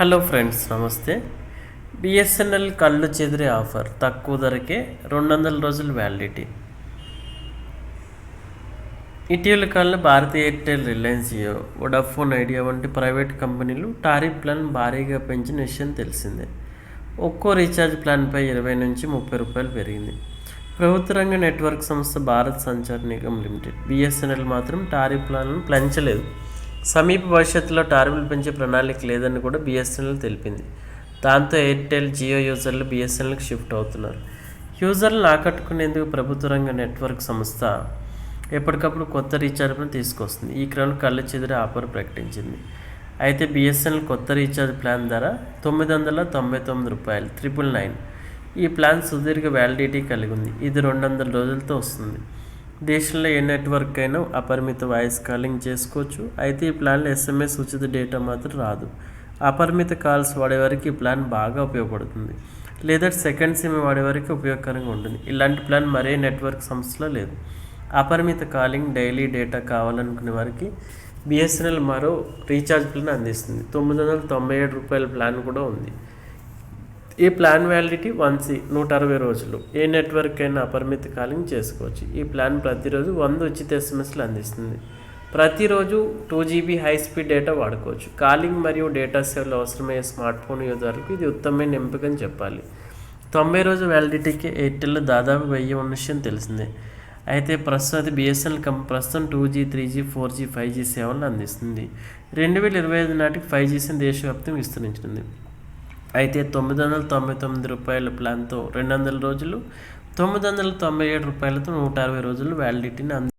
Hello friends నమస్తే. BSNL కళ్ళు చెదిరే offer తక్కువ ధరకే రెండు వందల రోజులు వ్యాలిడిటీ. ఇటీవల కాలంలో భారతీయ Airtel Reliance Jio Vodafone Idea వంటి ప్రైవేట్ కంపెనీలు టారిఫ్ ప్లాన్ భారీగా పెంచిన విషయం తెలిసిందే. ఒక్కో రీఛార్జ్ ప్లాన్పై ఇరవై నుంచి ముప్పై రూపాయలు పెరిగింది. ప్రభుత్వ రంగ నెట్వర్క్ సంస్థ భారత్ సంచార్ నిగమ్ లిమిటెడ్ బిఎస్ఎన్ఎల్ మాత్రం టారిఫ్ ప్లాన్ను పెంచలేదు. సమీప భవిష్యత్తులో టార్బులు పెంచే ప్రణాళిక లేదని కూడా బిఎస్ఎన్ఎల్ తెలిపింది. దాంతో ఎయిర్టెల్ జియో యూజర్లు బిఎస్ఎన్ఎల్కి షిఫ్ట్ అవుతున్నారు. యూజర్లను ఆకట్టుకునేందుకు ప్రభుత్వ రంగ నెట్వర్క్ సంస్థ ఎప్పటికప్పుడు కొత్త రీఛార్జ్ను తీసుకొస్తుంది. ఈ క్రమంలో కళ్ళు చెదిరే ఆఫర్ ప్రకటించింది. అయితే బిఎస్ఎన్ఎల్ కొత్త రీఛార్జ్ ప్లాన్ ధర తొమ్మిది వందల తొంభై తొమ్మిది రూపాయలు త్రిపుల్ నైన్. ఈ ప్లాన్ సుదీర్ఘ వ్యాలిడిటీ కలిగి ఉంది. ఇది రెండు వందల రోజులతో వస్తుంది. దేశంలో ఏ నెట్వర్క్ అయినా అపరిమిత వాయిస్ కాలింగ్ చేసుకోవచ్చు. అయితే ఈ ప్లాన్లో ఎస్ఎంఎస్ ఉచిత డేటా మాత్రం రాదు. అపరిమిత కాల్స్ వాడేవారికి ఈ ప్లాన్ బాగా ఉపయోగపడుతుంది. లేదా సెకండ్ సిమ్ వాడేవారికి ఉపయోగకరంగా ఉంటుంది. ఇలాంటి ప్లాన్ మరే నెట్వర్క్ సంస్థలో లేదు. అపరిమిత కాలింగ్ డైలీ డేటా కావాలనుకునే వారికి బిఎస్ఎన్ఎల్ మరో రీఛార్జ్ ప్లాన్ అందిస్తుంది. తొమ్మిది వందల తొంభై ఏడు రూపాయల ప్లాన్ కూడా ఉంది. ఈ ప్లాన్ వ్యాలిడిటీ వన్ సి నూట అరవై రోజులు. ఏ నెట్వర్క్ అయినా అపరిమిత కాలింగ్ చేసుకోవచ్చు. ఈ ప్లాన్ ప్రతిరోజు వంద ఉచిత ఎస్ఎంఎస్లు అందిస్తుంది. ప్రతిరోజు two GB high speed data వాడుకోవచ్చు. కాలింగ్ మరియు డేటా సేవలు అవసరమయ్యే స్మార్ట్ ఫోన్ యూజర్లకు ఇది ఉత్తమమైన ఎంపిక అని చెప్పాలి. తొంభై రోజు వ్యాలిడిటీకి ఎయిర్టెల్లో దాదాపు వెయ్యి ఉన్న విషయం తెలిసిందే. అయితే ప్రస్తుతం అది బిఎస్ఎన్ఎల్ కంపెనీ ప్రస్తుతం two G three G four G five G సేవలను అందిస్తుంది. రెండు వేల ఇరవై ఐదు నాటికి ఫైవ్ జీసీని దేశవ్యాప్తంగా విస్తరించింది అయితే తొమ్మిది వందల తొంభై తొమ్మిది రూపాయల ప్లాన్తో రెండు వందల రోజులు తొమ్మిది వందల తొంభై ఏడు రూపాయలతో నూట అరవై రోజులు వ్యాలిడిటీని అంది